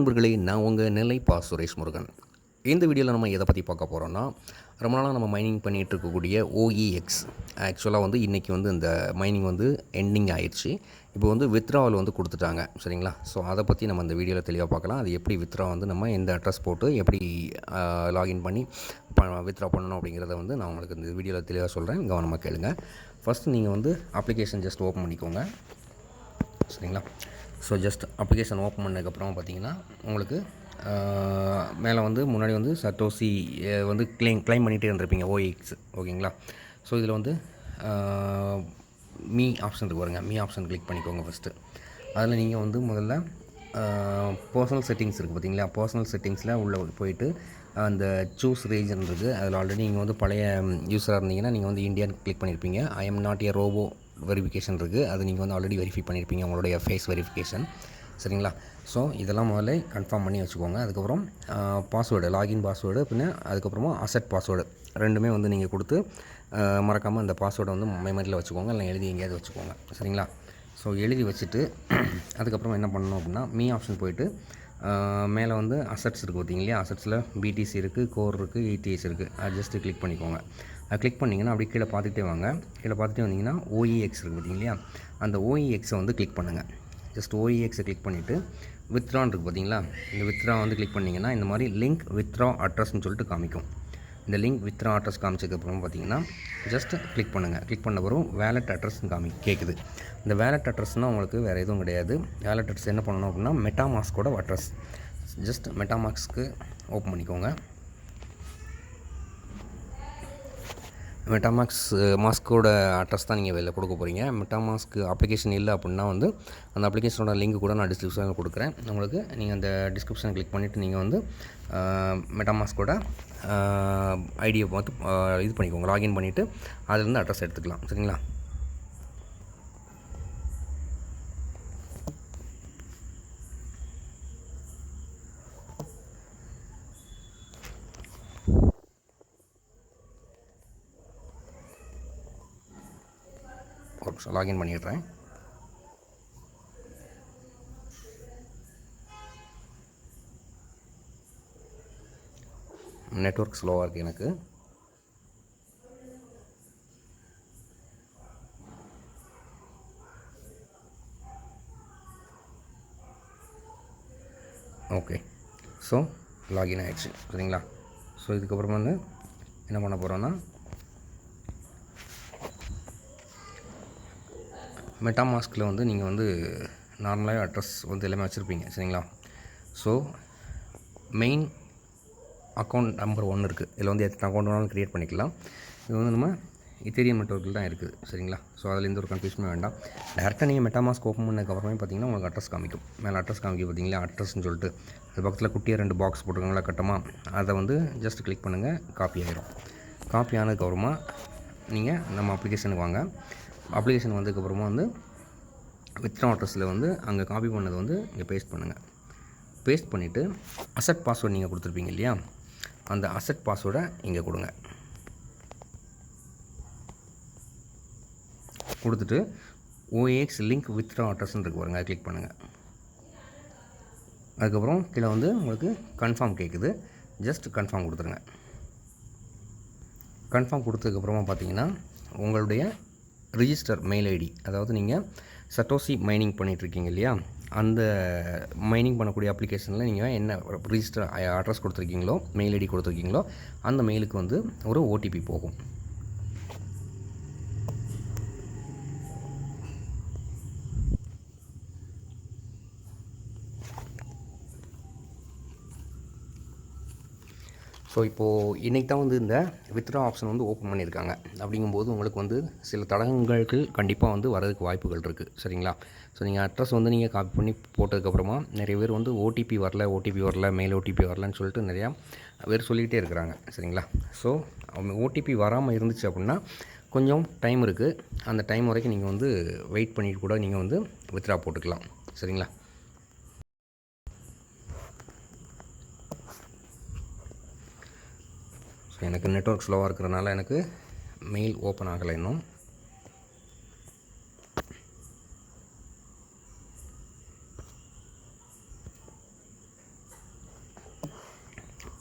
நண்பர்களே நான் உங்கள் நெல்லை பா சுரேஷ் முருகன். இந்த வீடியோவில் நம்ம எதை பற்றி பார்க்க போகிறோன்னா ரொம்ப நாளாக நம்ம மைனிங் பண்ணிகிட்டு இருக்கக்கூடிய ஓஇஎக்ஸ் ஆக்சுவலாக வந்து இன்றைக்கி வந்து இந்த மைனிங் வந்து எண்டிங் ஆயிடுச்சு இப்போ வந்து வித்ராவல் வந்து கொடுத்துட்டாங்க சரிங்களா? ஸோ அதை பற்றி நம்ம இந்த வீடியோவில் தெளிவாக பார்க்கலாம். அது எப்படி வித்ரா வந்து நம்ம எந்த அட்ரஸ் போட்டு எப்படி லாகின் பண்ணி ப வித்ரா பண்ணணும் அப்படிங்கிறத வந்து நான் உங்களுக்கு இந்த வீடியோவில் தெளிவாக சொல்கிறேன் கவனமாக கேளுங்க. ஃபஸ்ட்டு நீங்கள் வந்து அப்ளிகேஷன் ஜஸ்ட் ஓப்பன் பண்ணிக்கோங்க. சரிங்களா? ஸோ ஜஸ்ட் அப்ளிகேஷன் ஓப்பன் பண்ணதுக்கப்புறம் பார்த்தீங்கன்னா உங்களுக்கு மேலே வந்து முன்னாடி வந்து சட்டோசி வந்து க்ளைம் கிளைம் பண்ணிகிட்டே இருந்திருப்பீங்க ஓஎக்ஸ் ஓகேங்களா? ஸோ இதில் வந்து மீ ஆப்ஷன் வருங்க மீ ஆப்ஷன் கிளிக் பண்ணிக்கோங்க ஃபஸ்ட்டு அதில் நீங்கள் வந்து முதல்ல பர்சனல் செட்டிங்ஸ் இருக்குது பார்த்தீங்களா? பர்சனல் செட்டிங்ஸில் உள்ளே போயிட்டு அந்த சூஸ் ரீஜன் இருக்குது அதில் ஆல்ரெடி நீங்கள் வந்து பழைய யூஸராக இருந்தீங்கன்னா நீங்கள் வந்து இந்தியான்னு கிளிக் பண்ணியிருப்பீங்க I am not a robot verification இருக்குது அது நீங்கள் வந்து ஆல்ரெடி வெரிஃபை பண்ணியிருப்பீங்க உங்களுடைய ஃபேஸ் வெரிஃபிகேஷன் சரிங்களா? ஸோ இதெல்லாம் முதல்ல கன்ஃபார்ம் பண்ணி வச்சுக்கோங்க. அதுக்கப்புறம் பாஸ்வேர்டு லாகின் பாஸ்வேர்டு பின்ன அதுக்கப்புறமா அசெட் பாஸ்வேர்டு ரெண்டுமே வந்து நீங்கள் கொடுத்து மறக்காமல் அந்த பாஸ்வேர்டை வந்து மெமரியில் வச்சுக்கோங்க. இல்லை எழுதி எங்கேயாவது வச்சுக்கோங்க. சரிங்களா? ஸோ எழுதி வச்சுட்டு அதுக்கப்புறம் என்ன பண்ணணும் அப்படின்னா மீ ஆப்ஷன் போயிட்டு மேலே வந்து அசட்ஸ் இருக்குது பார்த்தீங்களா அசட்ஸில் பிடிசி இருக்குது கோர் இருக்குது இடிஎஸ் இருக்குது அது ஜஸ்ட்டு கிளிக் பண்ணிக்கோங்க. அதை கிளிக் பண்ணிங்கன்னா அப்படியே கீழே பார்த்துட்டே வாங்க. கீழே பார்த்துட்டே வந்தீங்கன்னா ஓஇஎக்ஸ் இருக்குது பார்த்தீங்களா? அந்த ஓஇஎக்ஸை வந்து கிளிக் பண்ணுங்கள் ஜஸ்ட் ஓஇஎக்ஸை கிளிக் பண்ணிவிட்டு வித்ரான் இருக்குது பார்த்தீங்களா? இந்த வித்ரா வந்து கிளிக் பண்ணிங்கன்னா இந்த மாதிரி லிங்க் வித்ரா அட்ரஸ்னு சொல்லிட்டு காமிக்கும். இந்த லிங்க் வித்ரா அட்ரஸ் காமிச்சதுக்கப்புறம் பார்த்தீங்கன்னா ஜஸ்ட் கிளிக் பண்ணுங்கள் கிளிக் பண்ண பிறகு வேலட் அட்ரஸ்னு காமி கேட்குது இந்த வேலட் அட்ரஸ்னால் உங்களுக்கு வேறு எதுவும் கிடையாது. வேலட் அட்ரஸ் என்ன பண்ணணும் அப்படின்னா மெட்டாமாஸ்கோட அட்ரஸ் ஜஸ்ட் மெட்டாமாஸ்க்கு ஓப்பன் பண்ணிக்கோங்க. மெட்டாமாக்ஸ் மாஸ்க்கோட அட்ரஸ் தான் நீங்கள் வெளில கொடுக்க போகிறீங்க மெட்டாமாஸ்க்கு அப்ளிகேஷன் இல்லை அப்படின்னா வந்து அந்த அப்ளிகேஷனோட லிங்க் கூட நான் டிஸ்கிரிப்ஷனில் கொடுக்குறேன். உங்களுக்கு நீங்கள் அந்த டிஸ்கிரிப்ஷன் கிளிக் பண்ணிவிட்டு நீங்கள் வந்து மெட்டாமாஸ்கோட ஐடியை பார்த்து இது பண்ணிக்கோங்க. லாகின் பண்ணிவிட்டு அதுலேருந்து அட்ரஸ் எடுத்துக்கலாம். சரிங்களா? ஒரு நிமிஷம் லாகின் பண்ணிடுறேன். நெட்ஒர்க் ஸ்லோவாக இருக்குது எனக்கு. ஓகே. ஸோ லாகின் ஆயிடுச்சு. சரிங்களா? ஸோ இதுக்கப்புறம் வந்து என்ன பண்ண போகிறோன்னா மெட்டாமாஸ்கில் வந்து நீங்கள் வந்து நார்மலாக அட்ரஸ் வந்து எல்லாமே வச்சுருப்பீங்க சரிங்களா? ஸோ மெயின் அக்கௌண்ட் நம்பர் ஒன்று இருக்குது இதில் வந்து எத்தனை அக்கௌண்ட் வேணாலும் க்ரியேட் பண்ணிக்கலாம். இது வந்து நம்ம இத்தேரியம் நெட்ஒர்க்கில் தான் இருக்குது சரிங்களா? ஸோ அதில் எந்த ஒரு கன்ஃபியூஷனும் வேண்டாம். டேரெக்டாக நீங்கள் மெட்டாமாஸ்க் ஓப்பன் பண்ணதுக்கப்புறமே பார்த்தீங்கன்னா உங்களுக்கு அட்ரஸ் காமிக்கும். மேலே அட்ரஸ் காமிக்க பார்த்தீங்களா அட்ரஸ்னு சொல்லிட்டு. அது பக்கத்தில் குட்டியாக ரெண்டு பாக்ஸ் போட்டுருக்காங்களா கட்டமாக அதை வந்து ஜஸ்ட் கிளிக் பண்ணுங்கள் காப்பி ஆகிரும் காப்பி ஆனதுக்கப்புறமா நீங்கள் நம்ம அப்ளிகேஷனுக்கு வாங்க. அப்ளிகேஷன் வந்ததுக்கப்புறமா வந்து வித்ரா அட்ரஸில் வந்து அங்கே காப்பி பண்ணதை வந்து இங்கே பேஸ்ட் பண்ணுங்கள் பேஸ்ட் பண்ணிவிட்டு அசட் பாஸ்வேர்டு நீங்கள் கொடுத்துருப்பீங்க இல்லையா? அந்த அசட் பாஸ்வேர்டை இங்கே கொடுங்க. கொடுத்துட்டு ஓஏஎக்ஸ் லிங்க் வித்ரா அட்ரஸ்ன்னு இருக்கு பாருங்கள் கிளிக் பண்ணுங்கள் அதுக்கப்புறம் கீழே வந்து உங்களுக்கு கன்ஃபார்ம் கேட்குது ஜஸ்ட் கன்ஃபார்ம் கொடுத்துருங்க. கன்ஃபார்ம் கொடுத்ததுக்கப்புறமா பார்த்தீங்கன்னா உங்களுடைய ரிஜிஸ்டர் மெயில் ஐடி அதாவது நீங்கள் சட்டோசி மைனிங் பண்ணிகிட்ருக்கீங்க இல்லையா? அந்த மைனிங் பண்ணக்கூடிய அப்ளிகேஷனில் நீங்கள் என்ன ரிஜிஸ்டர் அட்ரஸ் கொடுத்துருக்கீங்களோ மெயில் ஐடி கொடுத்துருக்கீங்களோ அந்த மெயிலுக்கு வந்து ஒரு ஓடிபி போகும். ஸோ இப்போது இன்றைக்கி தான் வந்து இந்த வித்ரா ஆப்ஷன் வந்து ஓப்பன் பண்ணியிருக்காங்க. அப்படிங்கும்போது உங்களுக்கு வந்து சில தடங்கங்களுக்கு கண்டிப்பாக வந்து வரதுக்கு வாய்ப்புகள் இருக்குது சரிங்களா? ஸோ நீங்கள் அட்ரஸ் வந்து நீங்கள் காப்பி பண்ணி போட்டதுக்கப்புறமா நிறைய பேர் வந்து ஓடிபி வரல ஓடிபி வரல மெயில் ஓடிபி வரலன்னு சொல்லிட்டு நிறையா பேர் சொல்லிக்கிட்டே இருக்கிறாங்க. சரிங்களா? ஸோ அவங்க ஓடிபி வராமல் இருந்துச்சு அப்படின்னா கொஞ்சம் டைம் இருக்குது அந்த டைம் வரைக்கும் நீங்கள் வந்து வெயிட் பண்ணிட்டு கூட நீங்கள் வந்து வித்ரா போட்டுக்கலாம். சரிங்களா? ஸோ எனக்கு நெட்ஒர்க் ஸ்லோவாக இருக்கிறனால எனக்கு மெயில் ஓப்பன் ஆகலை இன்னும்.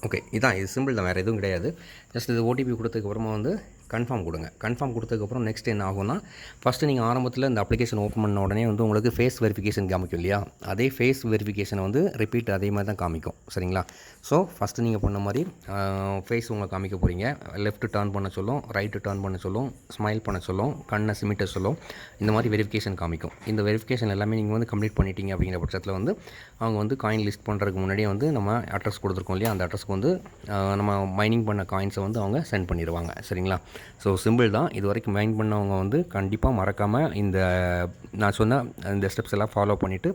ஓகே இதான். இது சிம்பிள் தான் வேறு எதுவும் கிடையாது. ஜஸ்ட் இது ஓடிபி கொடுத்ததுக்கப்புறமா வந்து கன்ஃபார்ம் கொடுங்க. கன்ஃபார்ம் கொடுத்ததுக்கப்புறம் நெக்ஸ்ட் என்ன ஆகும்னா ஃபஸ்ட்டு நீங்கள் ஆரம்பத்தில் இந்த அப்ளிகேஷன் ஓப்பன் பண்ண உடனே வந்து உங்களுக்கு ஃபேஸ் வெரிஃபிகேஷன் காமிக்கும் இல்லையா? அதே ஃபேஸ் வெரிஃபிகேஷன் வந்து ரிப்பீட் அதே மாதிரி தான் காமிக்கும். சரிங்களா? ஸோ ஃபஸ்ட்டு நீங்கள் பண்ண மாதிரி ஃபேஸ் உங்களை காமிக்க போகிறீங்க லெஃப்ட் டர்ன் பண்ண சொல்லும் ரைட்டு டர்ன் பண்ண சொல்லும் ஸ்மைல் பண்ண சொல்லும் கண்ணை சிமிட்ட சொல்லும். இந்த மாதிரி வெரிஃபிகேஷன் காமிக்கும். இந்த வெரிஃபிகேஷன் எல்லாமே நீங்கள் வந்து கம்ப்ளீட் பண்ணிட்டீங்க அப்படிங்கிற பட்சத்தில் வந்து அவங்க வந்து காயின் லிஸ்ட் பண்ணுறதுக்கு முன்னாடியே வந்து நம்ம அட்ரஸ் கொடுத்துருக்கோம் இல்லையா? அந்த அட்ரஸ்க்கு வந்து நம்ம மைனிங் பண்ண காயின்ஸை வந்து அவங்க சென்ட் பண்ணிடுவாங்க சரிங்களா? ஸோ சிம்பிள் தான். இது வரைக்கும் மைண்ட் பண்ணவங்க வந்து கண்டிப்பாக மறக்காமல் இந்த நான் சொன்ன இந்த ஸ்டெப்ஸ் எல்லாம் ஃபாலோ பண்ணிவிட்டு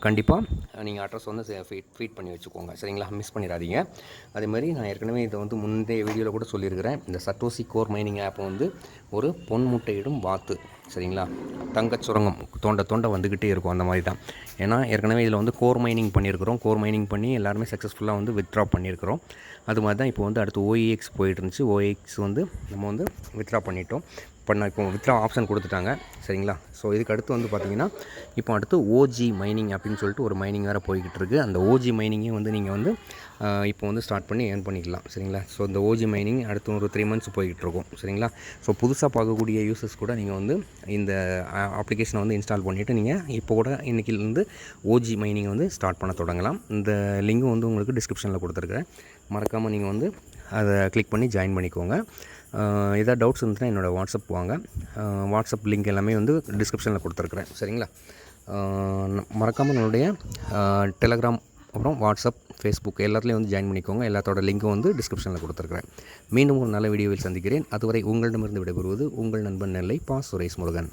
கண்டிப்பாக நீங்கள் அட்ரஸ் வந்து ஃபீட் ஃபீட் பண்ணி வச்சுக்கோங்க. சரிங்களா? மிஸ் பண்ணிடாதீங்க. அதேமாதிரி நான் ஏற்கனவே இதை வந்து முந்தைய வீடியோவில் கூட சொல்லியிருக்கிறேன். இந்த சட்டோசி கோர் மைனிங் ஆப் வந்து ஒரு பொன் முட்டையிடும் வாத்து. சரிங்களா? தங்கச் சுரங்கம் தோண்ட தோண்ட வந்துக்கிட்டே இருக்கும் அந்த மாதிரி தான். ஏன்னா ஏற்கனவே இதில் வந்து கோர் மைனிங் பண்ணியிருக்கிறோம். கோர் மைனிங் பண்ணி எல்லாருமே சக்ஸஸ்ஃபுல்லாக வந்து வித்ட்ரா பண்ணியிருக்கிறோம். அது மாதிரி தான் இப்போ வந்து அடுத்து ஓஇஎக்ஸ் போயிட்டு இருந்துச்சு. ஓஎக்ஸ் வந்து நம்ம வந்து வித்ட்ரா பண்ணிட்டோம். பண்ண இப்போ வித்ரா ஆப்ஷன் கொடுத்துட்டாங்க. சரிங்களா? ஸோ இதுக்கு அடுத்து வந்து பார்த்தீங்கன்னா இப்போ அடுத்து ஓஜி மைனிங் அப்படின்னு சொல்லிட்டு ஒரு மைனிங் வேறு போய்கிட்டு இருக்குது அந்த ஓஜி மைனிங்கே வந்து நீங்கள் வந்து இப்போ வந்து ஸ்டார்ட் பண்ணி ஏர்ன் பண்ணிக்கலாம். சரிங்களா? ஸோ இந்த ஓஜி மைனிங் அடுத்து ஒரு த்ரீ மந்த்ஸ் போய்கிட்டு இருக்கும். சரிங்களா? ஸோ புதுசாக பார்க்கக்கூடிய யூசர்ஸ் கூட நீங்கள் வந்து இந்த அப்ளிகேஷனை வந்து இன்ஸ்டால் பண்ணிவிட்டு நீங்கள் இப்போ கூட இன்றைக்கிலேருந்து ஓஜி மைனிங் வந்து ஸ்டார்ட் பண்ண தொடங்கலாம். இந்த லிங்கும் வந்து உங்களுக்கு டிஸ்கிரிப்ஷனில் கொடுத்துருக்குறேன் மறக்காமல் நீங்கள் வந்து அதை கிளிக் பண்ணி ஜாயின் பண்ணிக்கோங்க. எதாவது ஏதாவது டவுட்ஸ் இருந்துச்சுன்னா என்னோடய வாட்ஸ்அப் வாங்க. வாட்ஸ்அப் லிங்க் எல்லாமே வந்து டிஸ்கிரிப்ஷனில் கொடுத்துருக்குறேன். சரிங்களா? மறக்காமல் நம்மளுடைய டெலகிராம் அப்புறம் வாட்ஸ்அப் ஃபேஸ்புக் எல்லாத்துலேயும் வந்து ஜாயின் பண்ணிக்கோங்க. எல்லாத்தோட லிங்க்கும் வந்து டிஸ்கிரிப்ஷனில் கொடுத்துருக்குறேன். மீண்டும் ஒரு நல்ல வீடியோவில் சந்திக்கிறேன். அதுவரை உங்களிடமிருந்து விடைபெறுவது உங்கள் நண்பன் நெல்லை பா. சுரேஷ் முருகன்.